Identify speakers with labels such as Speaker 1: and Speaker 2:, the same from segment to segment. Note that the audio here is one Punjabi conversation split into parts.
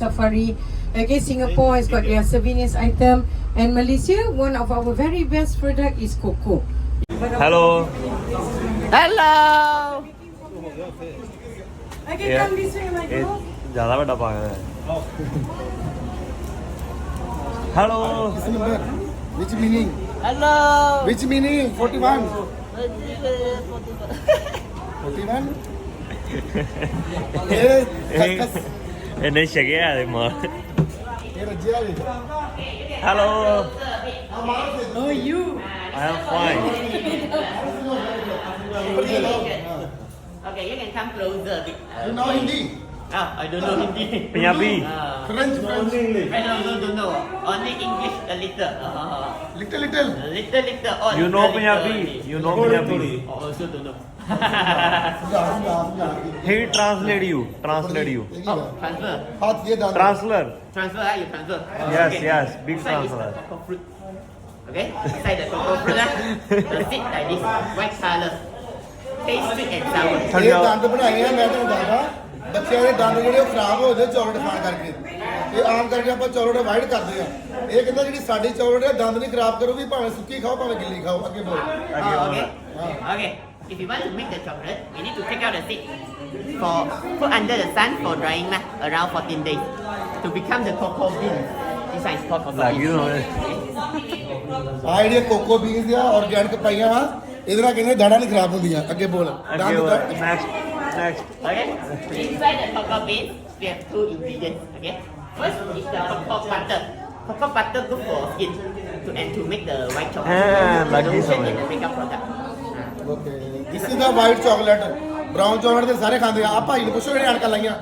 Speaker 1: safari. Okay, Singapore has got their souvenirs item, and Malaysia, one of our very best product is cocoa.
Speaker 2: Hello.
Speaker 3: Hello.
Speaker 1: Okay, come this way, my girl.
Speaker 2: ज़्यादा बड़ा पागल
Speaker 4: है hello which meaning 41 41
Speaker 2: 41 En él
Speaker 4: llegué además. Hello.
Speaker 2: How
Speaker 1: are you?
Speaker 2: I am fine.
Speaker 3: okay, you can come closer.
Speaker 4: You know Hindi?
Speaker 3: Ah, I don't know Hindi.
Speaker 2: Punjabi.
Speaker 3: Uh, ah.
Speaker 4: French, French. English.
Speaker 3: I don't, know, don't know. Only English a little. Uh,
Speaker 4: little, little.
Speaker 3: Little, little. Oh, you know
Speaker 2: Punjabi. You know
Speaker 3: Punjabi. Also don't know.
Speaker 2: ਹੀ ਟ੍ਰਾਂਸਲੇਟ ਯੂ ਟ੍ਰਾਂਸਲੇਟ ਯੂ
Speaker 4: ਕੀ
Speaker 3: oh,
Speaker 4: ਹੈ?
Speaker 3: transfer.
Speaker 4: ਹੱਥ ਇਹ ਦੰਦ
Speaker 2: ਟ੍ਰਾਂਸਲਰ
Speaker 3: Transfer, ah, you transfer.
Speaker 2: Yes, yes, big
Speaker 3: Inside is
Speaker 2: transfer.
Speaker 3: the cocoa fruit. Okay, inside the cocoa fruit, ah, the seed like this, white color. Taste sweet and sour.
Speaker 4: ਇਹ ਦੰਦ ਬਣਾਏ ਆ ਮੈਂ ਤੁਹਾਨੂੰ ਦੱਸਦਾ ਬੱਚਿਆਂ ਦੇ ਦੰਦ ਜਿਹੜੇ ਉਹ ਖਰਾਬ ਹੋ ਜਾਂਦੇ ਚਾਕਲੇਟ ਖਾਣ ਕਰਕੇ ਇਹ ਆਮ ਕਰਕੇ ਆਪਾਂ ਚਾਕਲੇਟ ਅਵਾਇਡ ਕਰਦੇ ਆ ਇਹ ਕਹਿੰਦਾ ਜਿਹੜੀ ਸਾਡੀ ਚਾਕਲੇਟ ਹੈ ਦੰਦ ਨਹੀਂ ਖਰਾਬ ਕਰੂਗੀ ਭਾਵੇਂ ਸੁੱਕੀ ਖਾਓ ਭਾਵੇਂ ਗਿੱਲੀ ਖਾਓ ਅੱਗੇ ਬੋਲ
Speaker 3: Oh, okay. Okay. If you want to make the chocolate, you need to take out the seed for put under the sun for drying lah, around 14 days to become the cocoa beans. This one is called cocoa
Speaker 2: ਲੱਗ
Speaker 3: beans.
Speaker 2: ਯੂ
Speaker 4: ਆ ਜਿਹੜੀਆਂ ਕੋਕੋ ਬੀਨਸ ਆ ਆਰਗੈਨਿਕ ਪਾਈਆਂ ਵਾ ਇਹਦੇ ਨਾਲ ਕਹਿੰਦੇ ਦਾੜਾ ਨਹੀਂ ਖਰਾਬ ਹੁੰਦੀਆਂ ਅੱਗੇ ਬੋਲ
Speaker 2: ਅੱਗੇ
Speaker 4: ਦੰਦ ਦਾ-
Speaker 2: next next
Speaker 3: Okay. Inside the cocoa beans, we have two ingredients. Okay. First is the cocoa butter. Cocoa butter good for skin to and to make the white chocolate.
Speaker 2: Ah, like
Speaker 3: the
Speaker 2: this
Speaker 3: lotion
Speaker 2: one.
Speaker 3: and the makeup product.
Speaker 4: Okay This is the white chocolate brown chocolate ਤੇ ਸਾਰੇ ਖਾਂਦੇ ਆ। ਆ ਭਾਈ ਨੂੰ ਪੁੱਛੋ ਜਿਹੜੇ ਅਣਕਾ ਲਾਈਆਂ।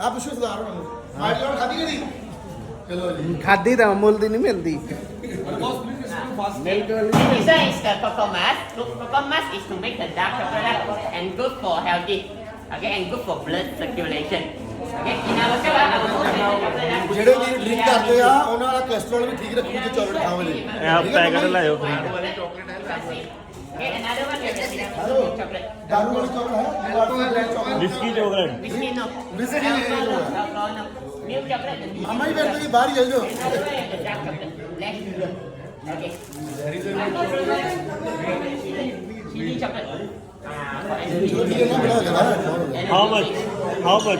Speaker 4: ਆ ਪੁੱਛੋ ਸਰਦਾਰ ਉਹਨਾਂ ਨੂੰ ਵਾਈਟ ਚਾਕਲੇਟ ਖਾਧੀ ਕਦੀ? ਚਲੋ ਜੀ।
Speaker 5: ਖਾਦੀ ਤਾਂ ਅਮੁੱਲ ਦੀ ਨਹੀਂ ਮਿਲਦੀ।
Speaker 3: This one is the cocoa mask. Look, cocoa mask is to make the dark chocolate and good for healthy. Okay, and good for blood circulation. Okay, in our chocolate,
Speaker 4: ਜਿਹੜੇ ਵੀ ਡਰਿੰਕ ਕਰਦੇ ਆ ਉਹਨਾਂ ਦਾ ਕੋਲੇਸਟ੍ਰੋਲ ਵੀ ਠੀਕ ਰੱਖੂ ਜੇ ਚਾਕਲੇਟ ਖਾਵਲੇ
Speaker 2: ਇਹ ਆ ਪੈਕਟ ਲੈ ਜਾਓ ਫ੍ਰੀ
Speaker 4: ਫਿਰ ਤੁਸੀਂ ਬਾਹਰ ਹੀ ਜਾਓ ਜੋ
Speaker 3: chocolate, the dark chocolate. Less sugar. Okay. Chili chocolate. Ah,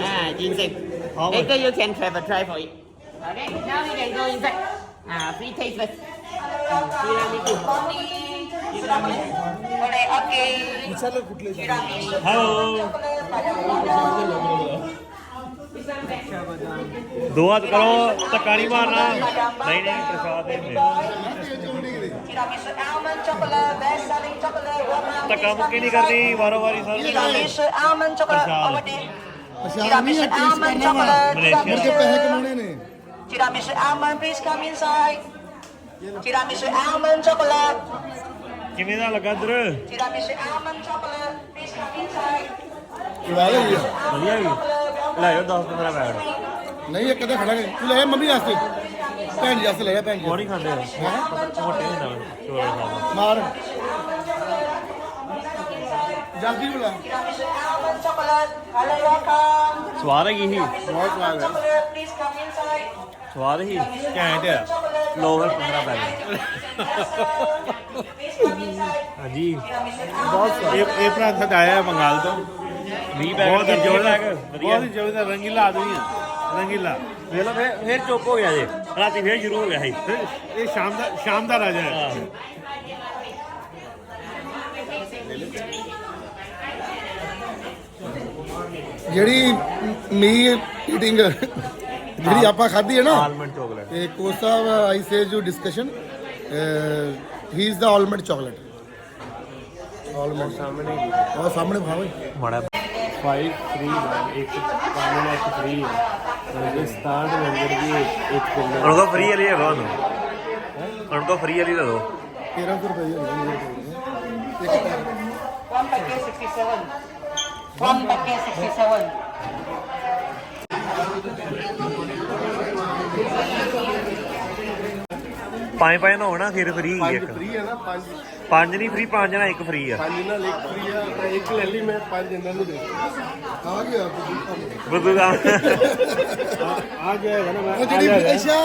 Speaker 3: Ah, ginseng.
Speaker 2: How much?
Speaker 3: Later you can have a try for it. Okay, now we can go inside. Ah, free taste first. Tiramisu. Tiramisu.
Speaker 4: ਚਲੋ ਕੁੱਟਲੇ
Speaker 2: ਹੈਲੋ ਦੋ ਹੱਥ ਕਰੋ ਧੱਕਾ ਨਹੀਂ ਮਾਰਨਾ ਨਹੀਂ ਨਹੀਂ ਪ੍ਰਸ਼ਾਦ ਦੇ ਦੇ
Speaker 6: Tiramisu almond chocolate, best selling chocolate, woman.
Speaker 2: ਧੱਕਾ ਮੁੱਕੀ ਨਹੀਂ ਕਰਨੀ ਵਾਰੋ ਵਾਰੀ sir
Speaker 6: Tiramisu almond chocolate,
Speaker 2: Prasad.
Speaker 6: over there.
Speaker 4: ਆ
Speaker 2: ਕਿਵੇਂ ਦਾ ਲੱਗਾ ਦਰ
Speaker 6: Tiramisu almond chocolate, please come inside.
Speaker 4: ਜਵਾ ਲੈ ਜੀ
Speaker 2: ਵਧੀਆ ਜੀ ਲੈ ਜਾਓ 10 15 ਪੈਕਟ
Speaker 4: ਨਹੀਂ ਇੱਕ ਤਾਂ ਖੜਾਂਗੇ ਤੂੰ ਲੈ ਆ ਮੰਮੀ ਵਾਸਤੇ ਭੈਣ ਜੀ ਵਾਸਤੇ ਲੈ ਆ ਭੈਣ ਜੀ
Speaker 2: ਮੋੜੀ ਖਾਂਦੇ ਆ ਮੋਟੇ ਹੁੰਦਾ ਚੋਰ ਖਾਂਦਾ
Speaker 4: ਮਾਰ ਜਲਦੀ ਬੁਲਾ
Speaker 6: Tiramisu almond chocolate, hello, welcome.
Speaker 2: ਸਵਾਦ ਹੈਗੀ ਸੀ?
Speaker 4: ਬਹੁਤ ਸਵਾਦ ਹੈ.
Speaker 2: ਸਵਾਦ ਹੀ ਘੈਂਟ ਆ। ਲੋ ਫਿਰ 15 ਪੈਕਟ
Speaker 6: Please come inside.
Speaker 2: ਹਾਂਜੀ
Speaker 6: almond.
Speaker 7: ਇਹ ਇਹ ਭਰਾ ਸਾਡਾ ਆਇਆ ਹੈ ਬੰਗਾਲ ਤੋਂ।
Speaker 2: 20
Speaker 7: ਬਹੁਤ ਹੀ ਜ਼ਬਰਦਸਤ
Speaker 2: ਵਧੀਆ।
Speaker 7: ਬਹੁਤ ਹੀ ਜ਼ਬਰਦਸਤ ਰੰਗੀਲਾ ਆਦਮੀ ਹੈ ਰੰਗੀਲਾ
Speaker 2: ਵੇਖ ਲਓ ਫਿਰ ਫਿਰ ਚੁੱਪ ਹੋ ਗਿਆ ਜੇ। ਰਾਤੀ ਫਿਰ ਸ਼ੁਰੂ ਹੋ ਗਿਆ ਸੀ।
Speaker 7: ਇਹ- ਇਹ ਸ਼ਾਮ ਦਾ ਸ਼ਾਮ ਦਾ ਰਾਜਾ ਹੈ।
Speaker 4: ਜਿਹੜੀ ਮੀ ਈਟਿੰਗ ਜਿਹੜੀ ਆਪਾਂ ਖਾਧੀ ਹੈ ਨਾ
Speaker 2: ਆਲਮੰਡ ਚੋਕਲੇਟ
Speaker 4: ਇਹ ਕੋਸਾ ਆਈ ਸੇ ਜੋ discussion he is the almond chocolate almond
Speaker 2: ਸਾਹਮਣੇ।
Speaker 4: ਉਹ ਸਾਹਮਣੇ
Speaker 2: ਮੜਾ।
Speaker 7: 5 3 ਇੱਕ ਪਾਣੀ ਨਾਲ ਇੱਕ ਫ੍ਰੀ ਹੈ। ਇਹ ਸਟਾਰਟ ਨੰਬਰ ਵੀ ਇੱਕ ਕਿਲੋ।
Speaker 2: ਉਹਨਾਂ ਕੋ ਫ੍ਰੀ ਵਾਲੀ ਹੈਗਾ ਉਹਨੂੰ ਉਹਨਾਂ ਕੋ ਫ੍ਰੀ ਵਾਲੀ ਦੇ ਦੋ
Speaker 4: 1300 ਰੁਪਏ ਦੀ ਹੈ। ਇੱਕ
Speaker 6: packet 67. One packet 67.
Speaker 2: ਪੰਜ ਪੰਜ ਨਾ ਹੋਣਾ ਫਿਰ ਫ੍ਰੀ
Speaker 7: ਪੰਜ
Speaker 2: ਇੱਕ।
Speaker 7: ਫ੍ਰੀ ਹੈ ਨਾ ਪੰਜ।
Speaker 2: ਪੰਜ ਨਹੀਂ ਫ੍ਰੀ ਪੰਜ ਨਾਲ ਇੱਕ ਫ੍ਰੀ ਆ।
Speaker 7: ਪੰਜ ਨਾਲ ਇੱਕ ਫ੍ਰੀ ਆ ਤਾਂ ਇੱਕ ਲੈ ਲਈ ਮੈਂ ਪੰਜ ਇਹਨਾਂ ਨੂੰ ਦੇ ਦਿੱਤੇ।
Speaker 4: ਆ ਗਿਆ
Speaker 2: ਬੁੱਧੂ ਦਾ।
Speaker 7: ਆ ਜਾਏਗਾ ਨਾ ਮੈਂ?
Speaker 4: ਉਹ ਜਿਹੜੀ। ਵਿਦੇਸ਼ਾ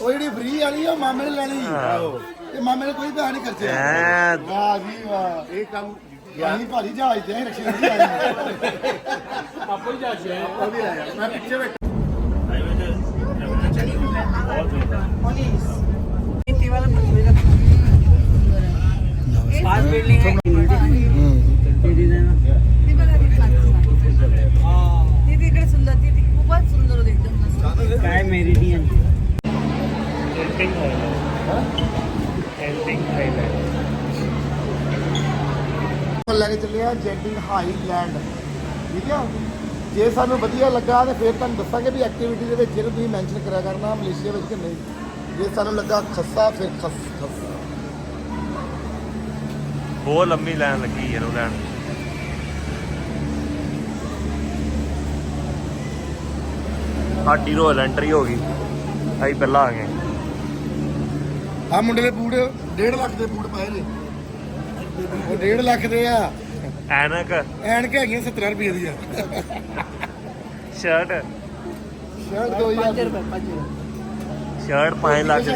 Speaker 4: ਉਹ ਜਿਹੜੀ ਫ੍ਰੀ ਵਾਲੀ ਆ ਉਹ ਮਾਮੇ ਨੇ ਲੈਣੀ ਤੇ ਮਾਮੇ ਨੇ ਕੋਈ ਪੈਸਾ ਨਹੀਂ ਖਰਚਿਆ।
Speaker 2: ਐ।
Speaker 4: ਵਾਹ ਜੀ ਵਾਹ
Speaker 7: ਇਹ ਕੰਮ
Speaker 4: ਅਸੀਂ ਭਾਰੀ ਜਹਾਜ਼ ਤੇ ਰਕਸ਼ੇ ਨਹੀਂ ਆਏ
Speaker 7: ਪਾਪਾ ਹੀ ਜਾ ਕੇ ਉਹ ਵੀ ਆਇਆ ਮੈਂ ਪਿੱਛੇ ਬੈਠਾ
Speaker 5: तिकडे
Speaker 4: ਆ ਜੈਂਟਿੰਗ ਹਾਈ ਲੈਂਡ ਠੀਕ ਆ? ਜੇ ਸਾਨੂੰ ਵਧੀਆ ਲੱਗਾ ਤੇ ਫਿਰ ਤੁਹਾਨੂੰ ਦੱਸਾਂਗੇ ਵੀ ਐਕਟੀਵਿਟੀ ਦੇ ਵਿੱਚ ਇਹਨੂੰ ਤੁਸੀਂ ਮੈਂਸ਼ਨ ਕਰਿਆ ਕਰਨਾ ਮਲੇਸ਼ੀਆ ਵਿੱਚ ਕਿ ਨਹੀਂ। ਜੇ ਸਾਨੂੰ ਲੱਗਾ ਖੱਸਾ ਫਿਰ ਖੱਸ ਖੱਸ।
Speaker 2: ਬਹੁਤ ਲੰਮੀ ਲਾਈਨ ਲੱਗੀ ਯਾਰ ਉਹ ਲੈਣ। ਸਾਡੀ ਰੋਲ ਐਂਟਰੀ ਹੋ ਗਈ। ਅਸੀਂ ਪਹਿਲਾਂ ਆ ਗਏ।
Speaker 4: ਆ ਮੁੰਡੇ ਦੇ ਬੂਟ 1.5 ਲੱਖ ਦੇ ਬੂਟ ਪਾਏ ਨੇ। ਉਹ 1.5 ਲੱਖ ਦੇ ਆ।
Speaker 2: ਐਨਕ।
Speaker 4: ਐਨਕ ਹੈਗੀਆਂ 70 ਰੁਪਏ ਦੀਆਂ।
Speaker 2: ਸ਼ਰਟ।
Speaker 4: ਸ਼ਰਟ 2000 ਰੁਪਏ
Speaker 2: ਸ਼ਰਟ 5 ਲੱਖ ਦੀ।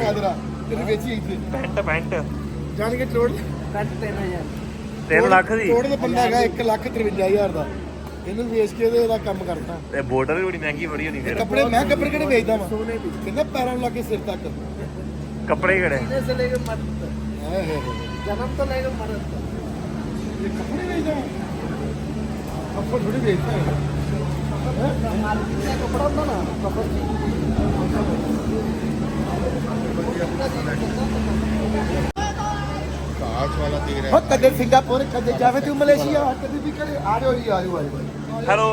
Speaker 4: ਤੇਰੀ ਵੇਚੀ ਇੱਥੇ
Speaker 2: ਪੈਂਟ ਪੈਂਟ।
Speaker 4: ਜਾਣ ਕੇ ਕਰੋੜ
Speaker 2: 3 ਲੱਖ ਦੀ।
Speaker 4: ਕਰੋੜ ਦਾ ਬੰਦਾ ਹੈਗਾ 1 ਲੱਖ 53000 ਦਾ। ਇਹਨੂੰ ਵੇਚ ਕੇ ਤੇ ਇਹਦਾ ਕੰਮ ਕਰਦਾ
Speaker 2: ਤੇ ਬੋਟਲ ਵੀ ਬੜੀ ਮਹਿੰਗੀ ਬੜੀ ਹੋਣੀ ਫਿਰ।
Speaker 4: ਕੱਪੜੇ ਮੈਂ ਕੱਪੜੇ ਕਿਹੜੇ ਵੇਚਦਾ ਵਾਂ? ਕਹਿੰਦਾ ਪੈਰਾਂ ਨੂੰ ਲਾ ਕੇ ਸਿਰ ਤੱਕ।
Speaker 2: ਕੱਪੜੇ ਕਿਹੜੇ?
Speaker 4: ਜਨਮ ਤੋਂ ਲੈ ਕੇ ਮਰਨ ਇਹ ਕੱਪੜੇ ਵੇਚਦਾ ਵਾਂ ਕੱਪੜ ਥੋੜੀ ਵੇਚਦਾ ਹੈ ਕੱਪੜਾ ਹੁੰਦਾ ਨਾ ਕੱਪੜ ਕਾਸ਼ ਵਾਲਾ ਤੇਰਾ ਹੋ ਕਦੇ ਸਿੰਗਾਪੁਰ ਕਦੇ ਜਾਵੇ ਤੂੰ ਮਲੇਸ਼ੀਆ ਕਦੇ ਵੀ ਕਰੇ ਆ ਜਾਓ ਜੀ ਆ ਜਾਓ ਆ ਜਾਓ
Speaker 2: ਹੈਲੋ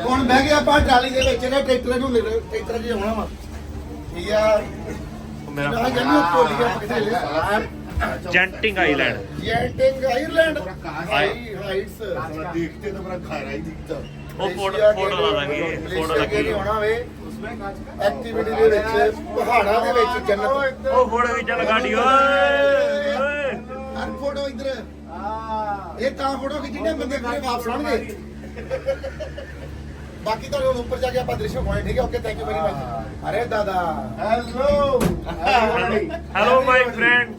Speaker 4: ਹੁਣ ਬਹਿ ਗਿਆ ਆਪਾਂ ਟਰਾਲੀ ਦੇ ਵਿੱਚ ਨਾ ਟਰੈਕਟਰ ਨੂੰ ਲੈ ਟਰੈਕਟਰ 'ਚ ਆਉਣਾ ਵਾ ਠੀਕ ਆ
Speaker 2: ਉਹ ਮੇਰਾ
Speaker 4: ਨਾ ਜੰਨੂ ਭੁੱਲ ਗਿਆ ਕਿੱਥੇ ਲੈ
Speaker 2: Genting Island.
Speaker 4: Genting Ireland high heights. ਦੇਖਤੇ ਤਾਂ ਬੜਾ ਖਾਰਾ ਹੀ ਦਿਖਦਾ
Speaker 2: ਉਹ ਫੋਟੋ- ਫੋਟੋ ਲਾ ਦਾਂਗੇ, ਫੋਟੋ ਲੱਗੀ।
Speaker 4: ਹੋਣਾ ਵੇ? ਐਕਟੀਵਿਟੀ ਦੇ ਵਿੱਚ ਪਹਾੜਾਂ ਦੇ ਵਿੱਚ ਜੰਨਤ।
Speaker 2: ਉਹ ਫੋਟੋ ਵੀ ਚੱਲ ਗਾੜੀ ਓਏ ਓਏ।
Speaker 4: ਹਰ ਫੋਟੋ ਇਧਰ। ਇਹ ਤਾਂ ਫੋਟੋ ਖਿੱਚੀ ਨੇ ਬੰਦੇ ਕੋਲੇ ਵਾਪਸ ਆਉਣਗੇ। ਬਾਕੀ ਤਾਂ ਹੁਣ ਉੱਪਰ ਜਾ ਕੇ ਆਪਾਂ ਦ੍ਰਿਸ਼ ਵਿਖਾਉਣੇ ਠੀਕ ਹੈ? Okay thank you very much ਅਰੇ ਦਾਦਾ। Hello
Speaker 2: hello my friend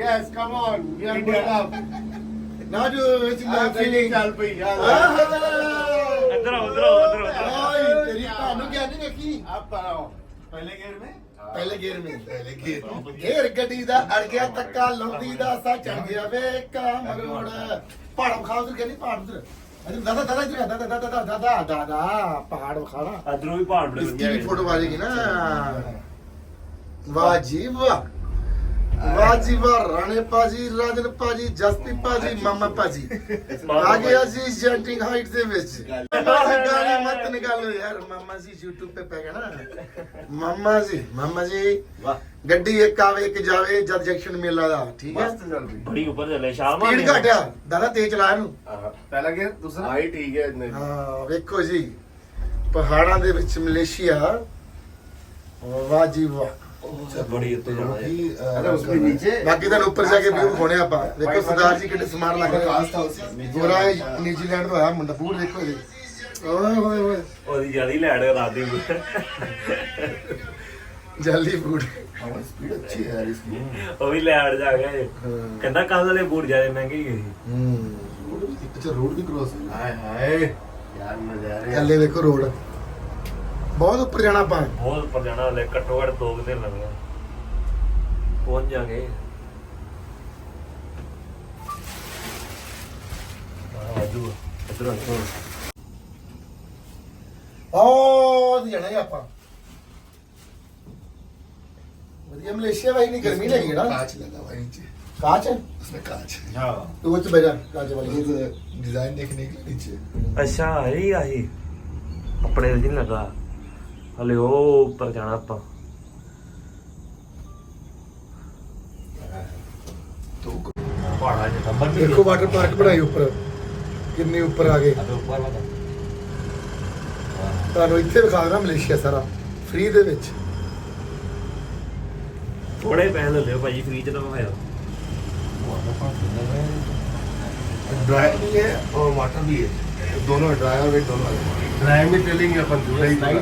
Speaker 4: Yes, come on. We are going up. Raju, it's I'm feeling. ਚੱਲ ਪਈ ਯਾਰ
Speaker 2: ਇੱਧਰ ਆਓ, ਇੱਧਰ ਆਓ, ਇੱਧਰ ਆਓ।
Speaker 4: ਓਏ, ਤੇਰੀ ਭੈਣ ਨੂੰ ਗਿਆ ਨਹੀਂ ਵੇਖੀ
Speaker 7: ਆਪ ਪਰਾਓ ਪਹਿਲੇ ਗੇਰ ਮੇ
Speaker 4: ਪਹਿਲੇ ਗੇਰ ਮੇ ਪਹਿਲੇ ਗੇਰ ਗੇਰ ਗੱਡੀ ਦਾ ਅੜ ਗਿਆ ਤੱਕਾ ਲੰਬੀ ਦਾ ਸਾ ਚੜ ਗਿਆ ਵੇ ਕਾਮਰੋੜ ਪਹਾੜ ਵਿਖਾਉ ਤੂੰ ਕਹਿੰਦੀ ਪਹਾੜ ਉਧਰ ਅਰੇ ਦਾਦਾ ਦਾਦਾ ਜੀ ਦਾਦਾ ਦਾਦਾ ਦਾਦਾ ਦਾਦਾ ਦਾਦਾ ਪਹਾੜ ਵਿਖਾਣਾ
Speaker 2: ਇਧਰੋਂ ਵੀ ਪਹਾੜ ਬੜੇ
Speaker 4: ਵਧੀਆ ਇਸਕੀ ਵੀ ਫੋਟੋ ਆ ਜਾਏਗੀ ਨਾ ਵਾਹ ਜੀ ਵਾਹ ਵਾਹ ਜੀ ਰਾਣੇ ਪਾਜੀ ਰਾਜਨ ਪਾਜੀ ਜਸਤੀ ਪਾਜੀ ਮਾਮਾ ਪਾਜੀ ਆ ਗਿਆ ਜੀ ਜੈਂਟਿੰਗ ਹਾਈਟ ਦੇ ਵਿੱਚ। ਗਾਲੀ। ਮਤ ਨਿਕਾਲੋ ਯਾਰ ਮਾਮਾ ਜੀ YouTube ਤੇ ਪੈ ਗਿਆ ਨਾ। ਮਾਮਾ ਜੀ ਮਾਮਾ ਜੀ ਗੱਡੀ ਇੱਕ ਆਵੇ ਇੱਕ ਜਾਵੇ ਜਦ ਜੈਕਸ਼ਨ ਮੇਲਾ ਦਾ ਠੀਕ ਹੈ?
Speaker 2: ਬੜੀ ਉੱਪਰ ਚੱਲੇ ਸ਼ਾਮ ਆ
Speaker 4: ਸਪੀਡ ਘਟਿਆ ਦਾਦਾ ਤੇਜ਼ ਚਲਾ ਨੂੰ
Speaker 7: ਪਹਿਲਾ ਗਿਆ ਦੂਸਰਾ? ਹਾਈ ਠੀਕ ਹੈ ਇੰਨੇ।
Speaker 4: ਹਾਂ ਵੇਖੋ ਜੀ। ਪਹਾੜਾਂ ਦੇ ਵਿੱਚ ਮਲੇਸ਼ੀਆ। ਵਾਜੀ
Speaker 2: ਬੜੀ ਉੱਤੇ ਜਾਣਾ ਹੈ।
Speaker 7: ਅਰੇ ਉਸ ਦੇ ਨੀਚੇ
Speaker 4: ਬਾਕੀ ਤੁਹਾਨੂੰ ਉੱਪਰ ਜਾ ਕੇ ਵੀਊ ਖੋਣੇ ਆਪਾਂ। ਦੇਖੋ ਸਰਦਾਰ ਜੀ ਕਿੰਨੇ ਸਮਾਨ ਲਾ ਕੇ ਕਾਸਟ ਹਾਊਸ ਗੋਰਾ ਨਿਊਜ਼ੀਲੈਂਡ ਤੋਂ ਆਇਆ ਮੁੰਡਾ ਪੂਰ ਦੇਖੋ ਇਹਦੇ। ਓਏ ਹੋਏ ਹੋਏ
Speaker 2: ਉਹਦੀ ਜੜੀ ਲੈੜ ਰਾਦੀ
Speaker 4: ਜਲਦੀ ਬੂਟ।
Speaker 7: ਹਾਂ ਸਪੀਡ ਅੱਛੀ ਹੈ ਇਸ ਦੀ।
Speaker 2: ਉਹ ਵੀ ਲੈੜ ਜਾ ਗਿਆ ਕਹਿੰਦਾ ਕੱਲ ਵਾਲੇ ਬੂਟ ਜਾਦੇ ਮਹਿੰਗੇ ਗਏ
Speaker 4: ਹੂੰ। ਅੱਛਾ ਰੋਡ ਵੀ ਕ੍ਰੋਸ
Speaker 7: ਹਾਏ ਹਾਏ। ਯਾਰ ਮਜ਼ਾ ਆ ਰਿਹਾ।
Speaker 4: ਥੱਲੇ ਦੇਖੋ ਰੋਡ ਬਹੁਤ ਉੱਪਰ ਜਾਣਾ ਆਪਾਂ
Speaker 2: ਬਹੁਤ ਉੱਪਰ ਜਾਣਾ ਹਲੇ ਘੱਟੋ ਘੱਟ 2 ਦਿਨ ਲੱਗਣੇ ਪਹੁੰਚ ਜਾਗੇ ਆ ਵਾਜੂ ਇਧਰ ਆ
Speaker 4: ਉਹ ਜਾਣਾ ਹੀ ਆਪਾਂ ਵਧੀਆ ਮਲੇਸ਼ੀਆ ਵਾਹੀ ਨਹੀਂ ਗਰਮੀ ਲੱਗੀ ਨਾ
Speaker 8: कांच लगा हुआ है नीचे
Speaker 4: ਕਾਚ
Speaker 8: उसमें कांच है
Speaker 4: ਤੂੰ ਉੱਚ ਬੈਠਾ ਕਾਚ ਵਾਲੀ
Speaker 8: ये तो डिजाइन देखने के लिए नीचे
Speaker 2: ਅੱਛਾ ਇਹ ਆਹੀ ਆਪਣੇ ਦਿਨ ਲੱਗਾ ਹਲੇ ਉਹ ਉੱਪਰ ਜਾਣਾ ਆਪਾਂ
Speaker 8: तो
Speaker 2: ਪਹਾੜਾ ਜਿਹਾ ਤਾਂ
Speaker 4: ਦੇਖੋ ਵਾਟਰ ਪਾਰਕ ਬਣਾਈ ਉੱਪਰ ਕਿੰਨੇ ਉੱਪਰ ਆ ਗਏ ਤੁਹਾਨੂੰ ਇੱਥੇ ਵਿਖਾ ਦੇਣਾ ਮਲੇਸ਼ੀਆ ਸਾਰਾ ਫ੍ਰੀ ਦੇ ਵਿੱਚ
Speaker 2: ਥੋੜੇ ਪੈਸੇ ਲੈ ਲਿਓ ਭਾਜੀ ਫ੍ਰੀ ਚ ਨਾ ਭਾਇਆ
Speaker 8: ड्राई भी है और वाटर भी है दोनों ड्राई और वेट दोनों ड्राई में चलेंगे अपन ड्राई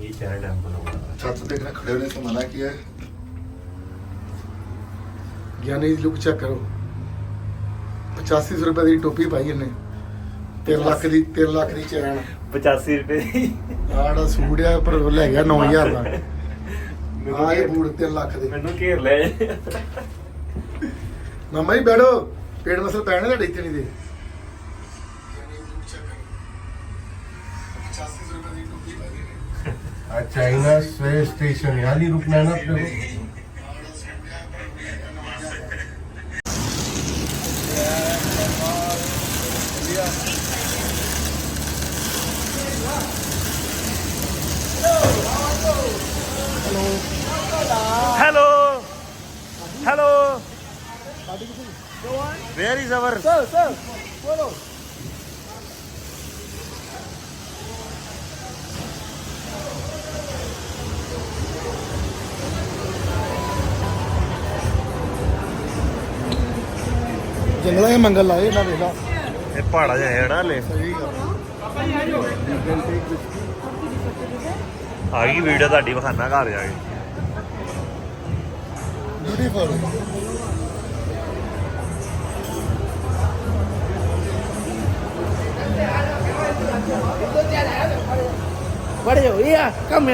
Speaker 2: ਇਹ ਚਾਰ ਟੈਂਪਲ ਹੋਣਾ
Speaker 8: छत पे देखना खड़े होने से मना किया है
Speaker 4: ਗਿਆਨੀ ਦੀ ਲੁੱਕ ਚੈੱਕ ਕਰੋ 85 ਰੁਪਏ ਦੀ ਟੋਪੀ ਪਾਈ ਇਹਨੇ 3 ਲੱਖ ਦੀ 3 ਲੱਖ ਦੀ ਚੈਨ
Speaker 2: 85 ਰੁਪਏ ਦੀ
Speaker 4: ਆੜਾ ਸੂਟ ਆ ਪਰ ਉਹ ਲੈ ਗਿਆ 9000 ਦਾ ਆ ਇਹ ਬੂਟ 3 ਲੱਖ ਦੇ
Speaker 2: ਮੈਨੂੰ ਘੇਰ ਲੈ
Speaker 4: ਮਾਮਾ ਜੀ ਬੈਠੋ ਪੇਟ ਮਸਲ ਪੈਣੇ ਤੁਹਾਡੇ ਇੱਥੇ ਨਹੀਂ ਦੇ
Speaker 8: अच्छा इनस वे स्टेशन यहाँ ही रुकना है ना अपने को
Speaker 2: Hello. Hello. Where is our? Sir, sir. Follow.
Speaker 4: ਜੰਗਲਾਂ 'ਚ ਮੰਗਲ ਲਾਏ ਇਹਨਾਂ ਵੇਲਾ
Speaker 2: ਇਹ ਪਹਾੜਾ ਜਿਹਾ ਹੈ ਲੈ ਆ ਗਈ ਵੀਡੀਓ ਤੁਹਾਡੀ ਵਿਖਾਣਾ ਘਰ ਜਾ ਕੇ।
Speaker 5: ਬੜੇ ਹੋ ਯਾ ਕਮ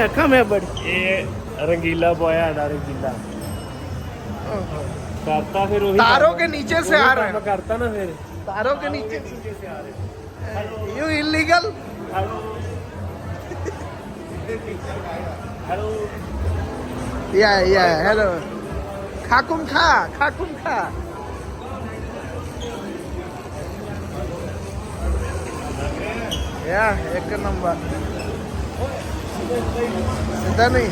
Speaker 5: ਬੜੇ।
Speaker 7: ਇਹ ਰੰਗੀਲਾ ਬੋਇਆ ਦਾ ਰੰਗੀਲਾ। करता फिर वही
Speaker 5: तारों के नीचे से आ रहा है।
Speaker 7: करता ना फिर।
Speaker 5: तारों के नीचे। से आ रहे हैं। यू इलीगल
Speaker 7: हेलो
Speaker 5: या या हेलो खाकुम खा खाकुम खा। या एक नंबर। सीधा नहीं।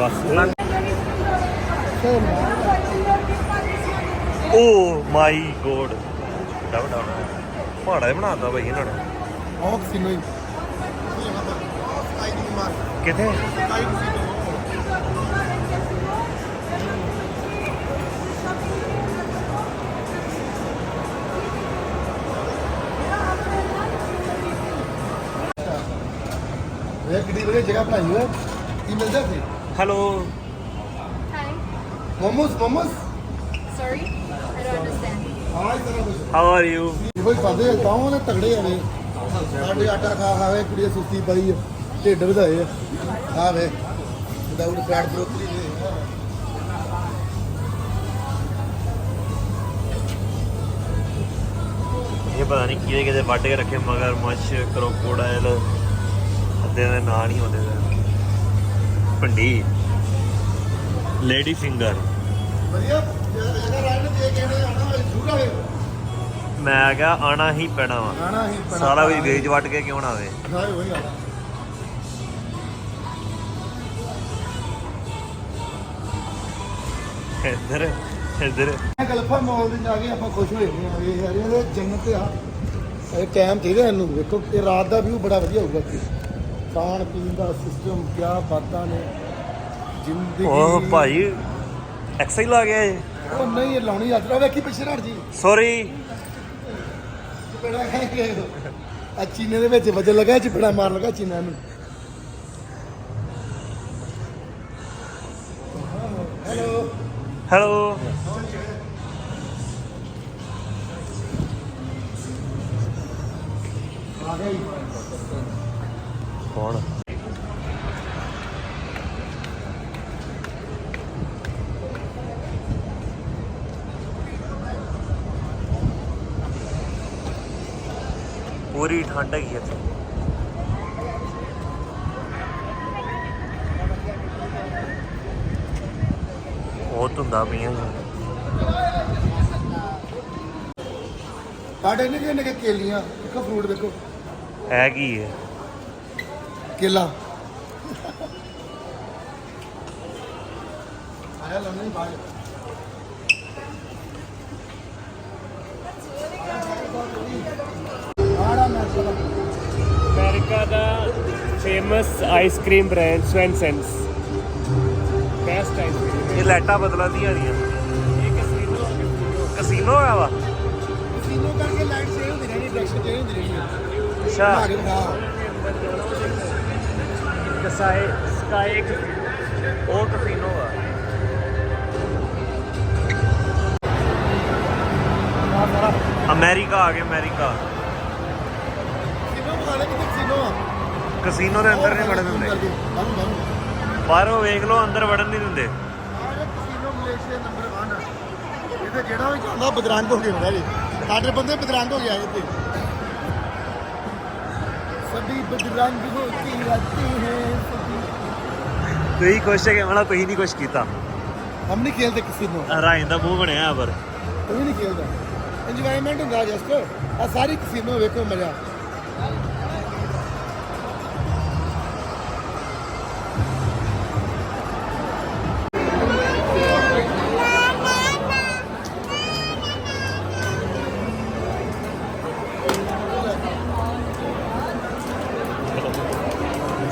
Speaker 2: ਬਸ oh my God. Down down ਪਹਾੜਾ ਹੀ ਬਣਾਤਾ ਭਾਈ ਇਹਨਾਂ ਨੇ।
Speaker 4: ਸੀ ਨਹੀਂ
Speaker 2: ਕਿੱਥੇ?
Speaker 4: ਕਿੱਡੀ ਵਧੀਆ ਜਗ੍ਹਾ ਬਣਾਈ ਹੋਈ ਹੈ। ਕੀ ਮਿਲਦਾ ਸੀ
Speaker 2: hello
Speaker 9: Hi.
Speaker 4: Momos momos?
Speaker 9: Sorry, I don't understand.
Speaker 4: ਹਾਂ ਇਸ ਤਰ੍ਹਾਂ ਕੁਝ
Speaker 2: ਹਾਊ ਆਰ ਯੂ
Speaker 4: ਇਹੋ ਹੀ ਖਾਦੇ ਗਾਉਂ ਨੇ ਤਗੜੇ ਆਵੇ ਸਾਡੇ ਆਟਾ ਖਾ ਖਾਵੇ ਕੁੜੀ ਸੁੱਤੀ ਪਈ ਆ, ਢਿੱਡ ਵਧਾਏ ਆ। ਆ ਵੇ ਵਿਦਆਊਟ ਫੈਟ ਬਰੋਕਲੀ ਦੇ।
Speaker 2: ਇਹ ਪਤਾ ਨਹੀਂ ਕਿਹਦੇ ਕਿਹਦੇ ਵੱਢ ਕੇ ਰੱਖੇ ਮਗਰ ਮੱਛ ਕਰੋਕੋਡਾਈਲ। ਅੱਧੇ ਦੇ ਨਾਂ ਨਹੀਂ ਹੁੰਦੇ ਭੰਡੀ ਲੇਡੀ ਫਿੰਗਰ
Speaker 4: ਵਧੀਆ। ਤੇ ਕਿਹਨੇ ਆਣਾ ਹੋਵੇ ਜ਼ਰੂਰ ਆਵੇ
Speaker 2: ਮੈਂ ਕਿਹਾ ਆਣਾ ਹੀ ਪੈਣਾ ਵਾ।
Speaker 4: ਆਣਾ ਹੀ ਪੈਣਾ।
Speaker 2: ਸਾਰਾ ਕੁਝ ਵੇਚ ਵੱਟ ਕੇ ਕਿਉਂ ਨਾ ਆਵੇ। ਇੱਧਰ ਇੱਧਰ।
Speaker 4: ਗਲਫਾ ਮਾਲ ਦੇ ਜਾ ਕੇ ਆਪਾਂ ਖੁਸ਼ ਹੋਏ ਨੇ ਇਹ ਯਾਰ ਜੰਨਤ ਆ। ਇਹ ਟਾਈਮ ਚਾਹੀਦਾ ਇਹਨੂੰ। ਵੇਖੋ ਇਹ ਰਾਤ ਦਾ ਵਿਊ ਬੜਾ ਵਧੀਆ ਹੋਊਗਾ ਖਾਣ ਪੀਣ ਦਾ ਸਿਸਟਮ ਕਿਆ ਬਾਤਾਂ ਨੇ? ਜ਼ਿੰਦਗੀ
Speaker 2: ਉਹ ਭਾਈ ਐਕਸਲ ਆ ਗਿਆ ਏ
Speaker 4: ਉਹ ਨਹੀਂ ਇਹ ਲਾਉਣੀ ਯਾਤਰਾ ਵੇਖੀ ਪਿੱਛੇ ਹਟ ਜੀ।
Speaker 2: ਸੌਰੀ
Speaker 4: ਚਪੇੜਾ ਆ ਚੀਨੇ ਦੇ ਵਿੱਚ ਵਜਨ ਲੱਗਾ ਚਪੇੜਾ ਮਾਰ ਲਗਾ ਚੀਨਾ ਨੂੰ। ਹੈਲੋ।
Speaker 2: ਹੈਲੋ
Speaker 4: ਆ ਗਈ
Speaker 2: ਕੌਣ? ਪੂਰੀ ਠੰਡ ਹੈਗੀ ਇੱਥੇ। ਬਹੁਤ ਧੁੰਦਾ ਪਈਆਂ
Speaker 4: ਸਾਡੇ ਨਿੱਕੇ ਨਿੱਕੇ ਕੇਲੀਆਂ ਇੱਕ ਫਰੂਟ ਦੇਖੋ
Speaker 2: ਹੈ ਕੀ ਹੈ?
Speaker 4: ਕੇਲਾ। ਆਇਆ ਬਾਜ
Speaker 7: ਅਮਰੀਕਾ ਦਾ famous ice cream brand Swensen's best ice cream
Speaker 2: ਇਹ ਲਾਈਟਾਂ ਬਦਲਾਂ ਦੀਆਂ
Speaker 7: ਇਹ ਕਸੀਨੋ
Speaker 2: ਕਸੀਨੋ ਆ ਵਾ?
Speaker 4: ਸੀਨੋ ਕਰਕੇ ਲਾਈਟ ਸੇਵ ਹੁੰਦੀ ਰਹਿਣੀ ਡਾਇਰੈਕਸ਼ਨ ਚੇਂਜ ਹੁੰਦੀ ਰਹਿਣੀ।
Speaker 2: ਅੱਛਾ।
Speaker 4: ਆ ਕੇ ਦਿਖਾ
Speaker 7: ਕਸਾਏ ਸਕਾਈ ਇੱਕ
Speaker 2: ਉਹ ਕਸੀਨੋ ਆ। ਅਮਰੀਕਾ ਆ ਗਿਆ ਅਮਰੀਕਾ।
Speaker 4: ਸੀਨੋ ਬਣਾ ਲੈ ਕਿਤੇ ਸੀਨੋ ਆ।
Speaker 2: ਕਸੀਨੋ ਦੇ ਅੰਦਰ ਨਹੀਂ ਵੜਨ ਦਿੰਦੇ। ਬਾਹਰੋਂ ਵੇਖ ਲਓ ਅੰਦਰ ਵੜਨ ਨਹੀਂ ਦਿੰਦੇ।
Speaker 4: ਕਸੀਨੋ ਮਲੇਸ਼ੀਆ ਨੰਬਰ 1 ਇਹਦੇ ਜਿਹੜਾ ਵੀ ਜਾਂਦਾ ਬਦਰੰਗ ਹੋ ਕੇ ਹੁੰਦਾ ਜੀ। ਸਾਡੇ ਬੰਦੇ ਬਦਰੰਗ ਹੋ ਗਿਆ ਇੱਥੇ। ਬਦਰੰਗ ਹੋ ਕੇ ਆਤੇ ਹੈ
Speaker 2: ਤੁਸੀਂ ਕੁਛ ਹੈ ਤੁਸੀਂ ਨਹੀਂ ਕੁਛ ਕੀਤਾ।
Speaker 4: ਹਮ ਨਹੀਂ ਖੇਲਦੇ ਕਸੀਨੋ
Speaker 2: ਰਾਇਨ ਦਾ ਮੂੰਹ ਬਣਿਆ ਪਰ।
Speaker 4: ਕੋਈ ਨਹੀਂ ਖੇਲਦਾ। ਇੰਜੋਇਮੈਂਟ ਹੁੰਦਾ ਜਸਟ। ਆ ਸਾਰੀ ਕਸੀਨੋ ਵੇਖੋ ਮਜ਼ਾ।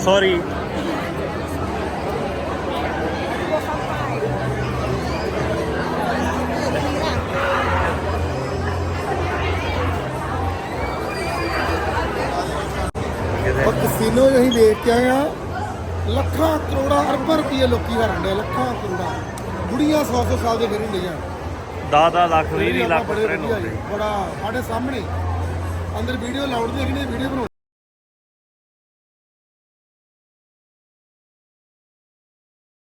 Speaker 2: ਸੌਰੀ
Speaker 4: ਉਹ ਕਸੀਨੋ ਅਸੀਂ ਵੇਖ ਕੇ ਆਏ ਆ ਲੱਖਾਂ ਕਰੋੜਾਂ ਅਰਬਾਂ ਰੁਪਏ ਲੋਕੀ ਵਰਨਦੇ ਲੱਖਾਂ ਕਰੋੜਾਂ। ਬੁੜੀਆਂ 100 100 ਸਾਲ ਦੇ ਫਿਰ ਹੁੰਦੀਆਂ
Speaker 2: 10 ਲੱਖ 20
Speaker 4: ਆਪਾਂ
Speaker 2: ਲੱਖ
Speaker 4: ਬੜੇ ਵਧੀਆ ਜੀ, ਸਾਡੇ ਸਾਹਮਣੇ। ਅੰਦਰ ਵੀਡੀਓ ਲਾਉਡ ਦੇਖਣੀ ਵੀਡੀਓ ਬਣਾਉਣੀ